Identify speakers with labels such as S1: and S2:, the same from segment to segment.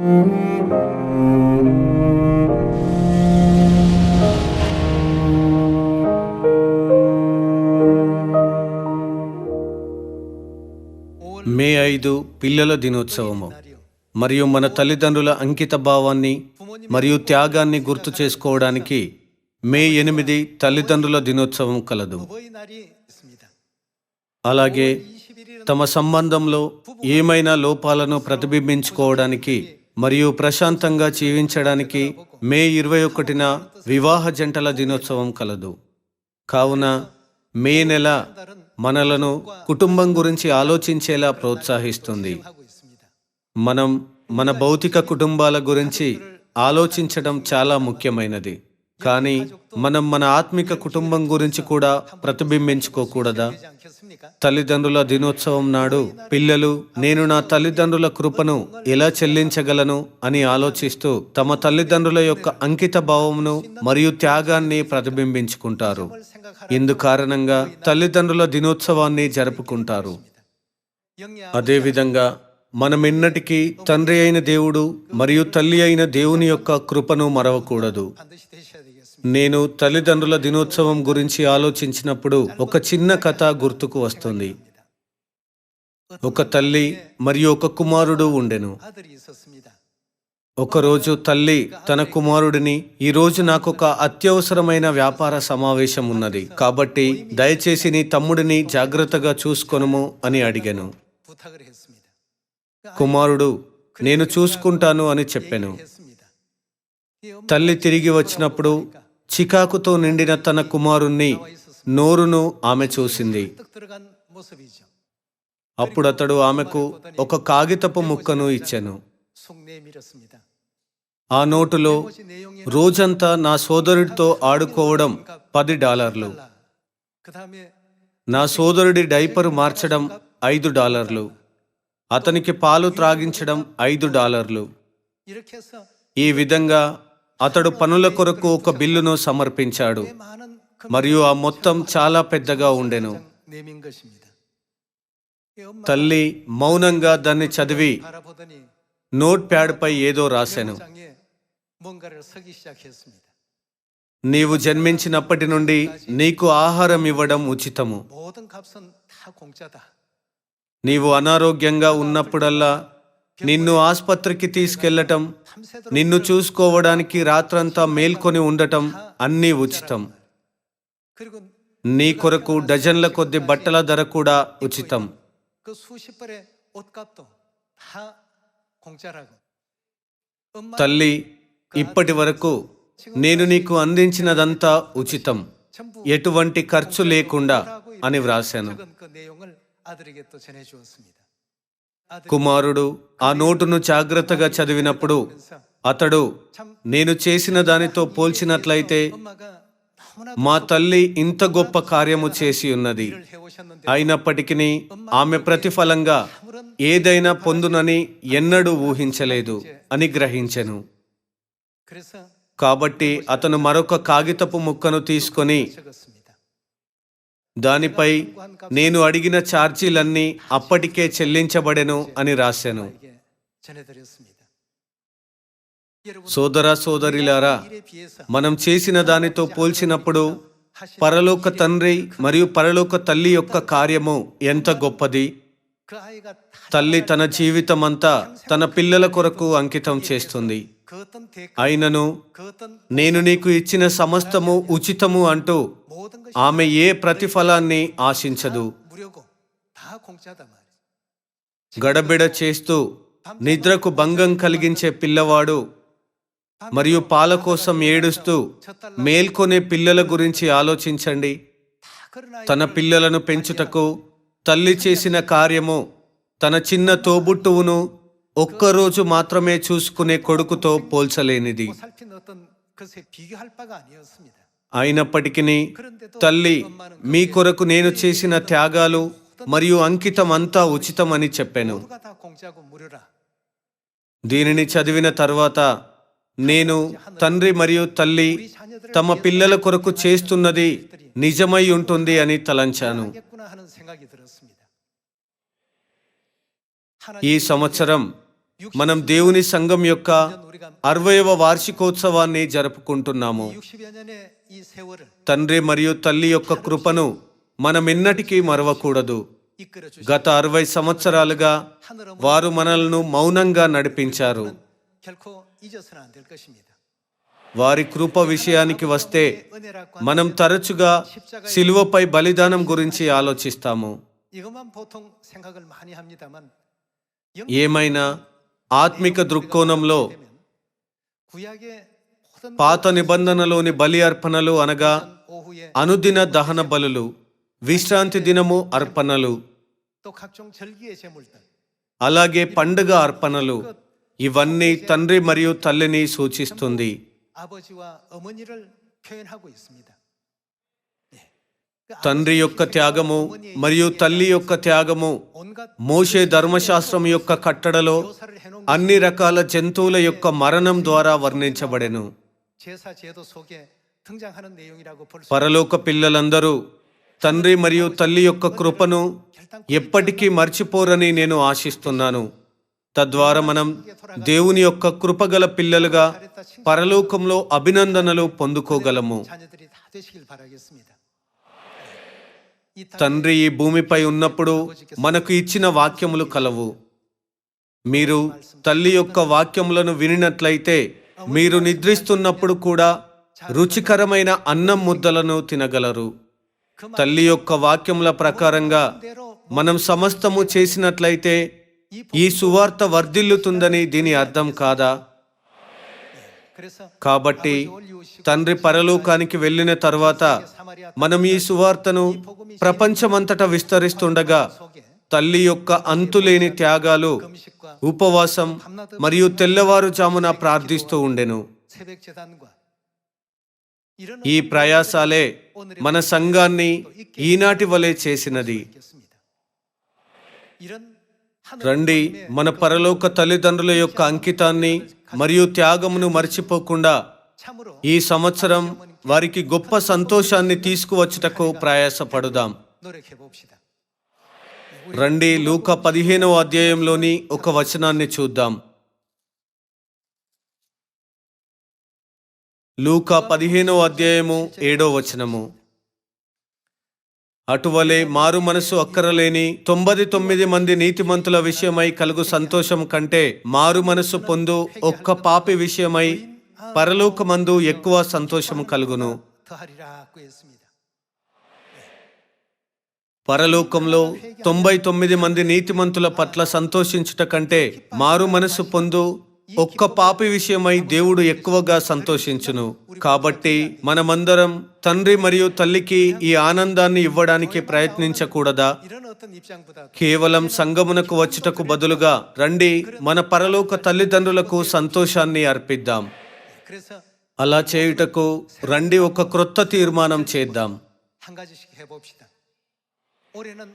S1: మే ఐదు పిల్లల దినోత్సవము. మరియు మన తల్లిదండ్రుల అంకిత భావాన్ని మరియు త్యాగాన్ని గుర్తు చేసుకోవడానికి మే ఎనిమిది తల్లిదండ్రుల దినోత్సవం కలదు. అలాగే తమ సంబంధంలో ఏమైనా లోపాలను ప్రతిబింబించుకోవడానికి మరియు ప్రశాంతంగా జీవించడానికి మే ఇరవై ఒకటిన వివాహ జంటల దినోత్సవం కలదు. కావున మే నెల మనలను కుటుంబం గురించి ఆలోచించేలా ప్రోత్సహిస్తుంది. మనం మన భౌతిక కుటుంబాల గురించి ఆలోచించడం చాలా ముఖ్యమైనది. కానీ మనం మన ఆత్మిక కుటుంబం గురించి కూడా ప్రతిబింబించుకోకూడదా? తల్లిదండ్రుల దినోత్సవం నాడు పిల్లలు నేను నా తల్లిదండ్రుల కృపను ఎలా చెల్లించగలను అని ఆలోచిస్తూ తమ తల్లిదండ్రుల యొక్క అంకిత భావంను మరియు త్యాగాన్ని ప్రతిబింబించుకుంటారు. ఇందు కారణంగా తల్లిదండ్రుల దినోత్సవాన్ని జరుపుకుంటారు. అదేవిధంగా మనమిన్నటికీ తండ్రి అయిన దేవుడు మరియు తల్లి అయిన దేవుని యొక్క కృపను మరవకూడదు. నేను తల్లిదండ్రుల దినోత్సవం గురించి ఆలోచించినప్పుడు ఒక చిన్న కథ గుర్తుకు వస్తుంది. ఒక తల్లి మరియు ఒక కుమారుడు ఉండెను. ఒకరోజు తల్లి తన కుమారుడిని ఈరోజు నాకు ఒక అత్యవసరమైన వ్యాపార సమావేశం ఉన్నది కాబట్టి దయచేసి నీ తమ్ముడిని జాగ్రత్తగా చూసుకొనుము అని అడిగాను. కుమారుడు నేను చూసుకుంటాను అని చెప్పాను. తల్లి తిరిగి వచ్చినప్పుడు చికాకుతో నిండిన తన కుమారుణ్ణి నోరును ఆమె చూసింది. అప్పుడు అతడు ఆమెకు ఒక కాగితపు ముక్కను ఇచ్చాను. ఆ నోటులో రోజంతా నా సోదరుడితో ఆడుకోవడం పది డాలర్లు. నా సోదరుడి డైపరు మార్చడం ఐదు డాలర్లు. అతనికి పాలు త్రాగించడం ఐదు డాలర్లు. ఈ విధంగా అతడు పనుల కొరకు ఒక బిల్లును సమర్పించాడు మరియు ఆ మొత్తం చాలా పెద్దగా ఉండెను. తల్లి మౌనంగా దాన్ని చదివి నోట్ ప్యాడ్పై ఏదో రాశాను నీవు జన్మించినప్పటి నుండి నీకు ఆహారం ఇవ్వడం ఉచితము. నీవు అనారోగ్యంగా ఉన్నప్పుడల్లా నిన్ను ఆసుపత్రికి
S2: తీసుకెళ్ళటం
S1: నిన్ను చూసుకోవడానికి రాత్రంతా మేల్కొని ఉండటం అన్నీ ఉచితం. నీ కొరకు డజన్ల కొద్ది బట్టల ధర కూడా ఉచితం. తల్లి ఇప్పటి వరకు నేను నీకు అందించినదంతా ఉచితం. ఎటువంటి ఖర్చు లేకుండా అని వ్రాశాను. కుమారుడు ఆ నోటును జాగ్రత్తగా చదివినప్పుడు అతడు నేను చేసిన దానితో పోల్చినట్లయితే మా తల్లి ఇంత గొప్ప కార్యము చేసి ఉన్నది. అయినప్పటికీ ఆమె ప్రతిఫలంగా ఏదైనా పొందునని ఎన్నడూ ఊహించలేదు అని గ్రహించెను. కాబట్టి అతను మరొక కాగితపు ముక్కను తీసుకొని దానిపై నేను అడిగిన ఛార్జీలన్నీ అప్పటికే చెల్లించబడెను అని రాశాను. సోదర సోదరిలారా మనం చేసిన దానితో పోల్చినప్పుడు పరలోక తండ్రి మరియు పరలోక తల్లి యొక్క కార్యము ఎంత గొప్పది? తల్లి తన జీవితమంతా తన పిల్లల కొరకు అంకితం చేస్తుంది. అయినను నేను నీకు ఇచ్చిన సమస్తము ఉచితము అంటూ ఆమె ఏ ప్రతిఫలాన్ని ఆశించదు. గడబిడ చేస్తూ నిద్రకు భంగం కలిగించే పిల్లవాడు మరియు పాల కోసం ఏడుస్తూ మేల్కొనే పిల్లల గురించి ఆలోచించండి. తన పిల్లలను పెంచుటకు తల్లి చేసిన కార్యము తన చిన్న తోబుట్టువును ఒక్కరోజు మాత్రమే చూసుకునే కొడుకుతో పోల్చలేనిది అయినప్పటికీ తల్లి మీ కొరకు నేను చేసిన త్యాగాలు మరియు అంకితం అంతా ఉచితమని చెప్పాను దీనిని చదివిన తర్వాత నేను తండ్రి మరియు తల్లి తమ పిల్లల కొరకు చేస్తున్నది నిజమై ఉంటుంది అని తలంచాను ఈ సంవత్సరం మనం దేవుని సంఘం యొక్క అరవయవ వార్షికోత్సవాన్ని జరుపుకుంటున్నాము. తండ్రి మరియు తల్లి యొక్క కృపను
S2: మనం ఎన్నటికీ మరవకూడదు.
S1: గత అరవై సంవత్సరాలుగా వారు మనల్ని మౌనంగా నడిపించారు. వారి కృప విషయానికి వస్తే మనం తరచుగా సిలువపై బలిదానం గురించి ఆలోచిస్తాము. ఏమైనా ఆత్మిక దృక్కోణంలో పాత నిబంధనలోని బలి అర్పణలు అనగా అనుదిన దహన బలులు విశ్రాంతి దినము అర్పణలు అలాగే పండుగ అర్పణలు. ఇవన్నీ తండ్రి మరియు తల్లిని సూచిస్తుంది. తండ్రి యొక్క త్యాగము మరియు తల్లి యొక్క త్యాగము మోషే ధర్మశాస్త్రం యొక్క కట్టడలో అన్ని రకాల జంతువుల యొక్క మరణం ద్వారా వర్ణించబడెను. పరలోక పిల్లలందరూ తండ్రి మరియు తల్లి యొక్క కృపను ఎప్పటికీ మర్చిపోరని నేను ఆశిస్తున్నాను. తద్వారా మనం దేవుని యొక్క కృపగల పిల్లలుగా పరలోకంలో అభినందనలు పొందుకోగలము. తండ్రి ఈ భూమిపై ఉన్నప్పుడు మనకు ఇచ్చిన వాక్యములు కలవు. మీరు తల్లి యొక్క వాక్యములను వినినట్లయితే మీరు నిద్రిస్తున్నప్పుడు కూడా రుచికరమైన అన్నం ముద్దలను తినగలరు. తల్లి యొక్క వాక్యముల ప్రకారంగా మనం సమస్తము చేసినట్లయితే ఈ సువార్త వర్ధిల్లుతుందని దీని అర్థం కాదా? కాబట్టి తండ్రి పరలోకానికి వెళ్ళిన తర్వాత మనం ఈ సువార్తను ప్రపంచమంతటా విస్తరిస్తుండగా తల్లి యొక్క అంతులేని త్యాగాలు ఉపవాసం మరియు తెల్లవారుజామున ప్రార్థిస్తూ ఉండెను. ఈ ప్రయాసాలే మన సంఘాన్ని ఈనాటి వలె చేసినది. రండి మన పరలోక తల్లిదండ్రుల యొక్క అంకితాన్ని మరియు త్యాగమును మర్చిపోకుండా ఈ సంవత్సరం వారికి గొప్ప సంతోషాన్ని తీసుకువచ్చుటకు ప్రయాసపడుదాం. రండి లూక పదిహేనవ అధ్యాయంలోని ఒక వచనాన్ని చూద్దాం. లూక పదిహేనవ అధ్యాయము ఏడో వచనము. అటువలే మారు మనసు అక్కరలేని తొంభై తొమ్మిది మంది నీతిమంతుల విషయమై కలుగు సంతోషం కంటే మారు మనసు పొందు ఒక్క పాపి విషయమై పరలోకమందు ఎక్కువ సంతోషం కలుగును. పరలోకంలో తొంభై తొమ్మిది మంది నీతిమంతుల పట్ల సంతోషించుట కంటే మారు మనసు పొందు ఒక్క పాపి విషయమై దేవుడు ఎక్కువగా సంతోషించును. కాబట్టి మనమందరం తండ్రి మరియు తల్లికి ఈ ఆనందాన్ని ఇవ్వడానికి ప్రయత్నించకూడదా? కేవలం సంగమునకు వచ్చుటకు బదులుగా రండి మన పరలోక తల్లిదండ్రులకు సంతోషాన్ని అర్పిద్దాం. అలా చేయుటకు రండి ఒక క్రొత్త తీర్మానం చేద్దాం.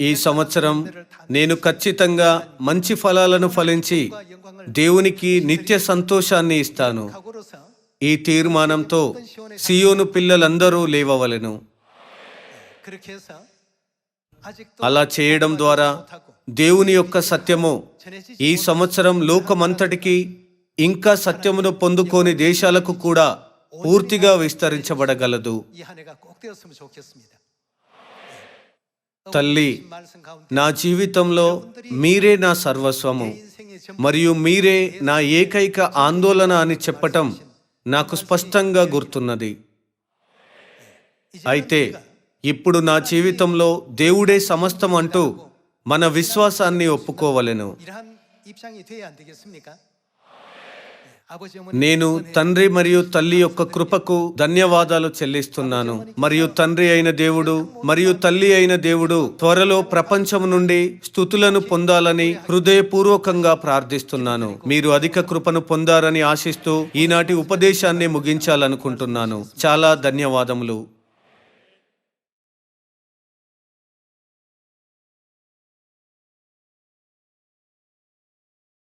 S1: ఈ సంవత్సరం నేను ఖచ్చితంగా మంచి ఫలాలను ఫలించి దేవునికి నిత్య సంతోషాన్ని ఇస్తాను. ఈ తీర్మానంతో సియోను పిల్లలందరూ లేవవలను. అలా చేయడం ద్వారా దేవుని యొక్క సత్యము ఈ సంవత్సరం లోకమంతటికి ఇంకా సత్యమును పొందుకోని దేశాలకు కూడా పూర్తిగా విస్తరించబడగలదు. తల్లి నా జీవితంలో మీరే నా సర్వస్వము మరియు మీరే నా ఏకైక ఆందోళన అని చెప్పటం నాకు స్పష్టంగా గుర్తున్నది. అయితే ఇప్పుడు నా జీవితంలో దేవుడే సమస్తం అంటూ మన విశ్వాసాన్ని ఒప్పుకోవలెను. నేను తండ్రి మరియు తల్లి యొక్క కృపకు ధన్యవాదాలు చెల్లిస్తున్నాను. మరియు తండ్రి అయిన దేవుడు మరియు తల్లి అయిన దేవుడు త్వరలో ప్రపంచం నుండి స్థుతులను పొందాలని హృదయపూర్వకంగా ప్రార్థిస్తున్నాను. మీరు అధిక కృపను పొందారని ఆశిస్తూ ఈనాటి ఉపదేశాన్ని ముగించాలనుకుంటున్నాను. చాలా ధన్యవాదములు.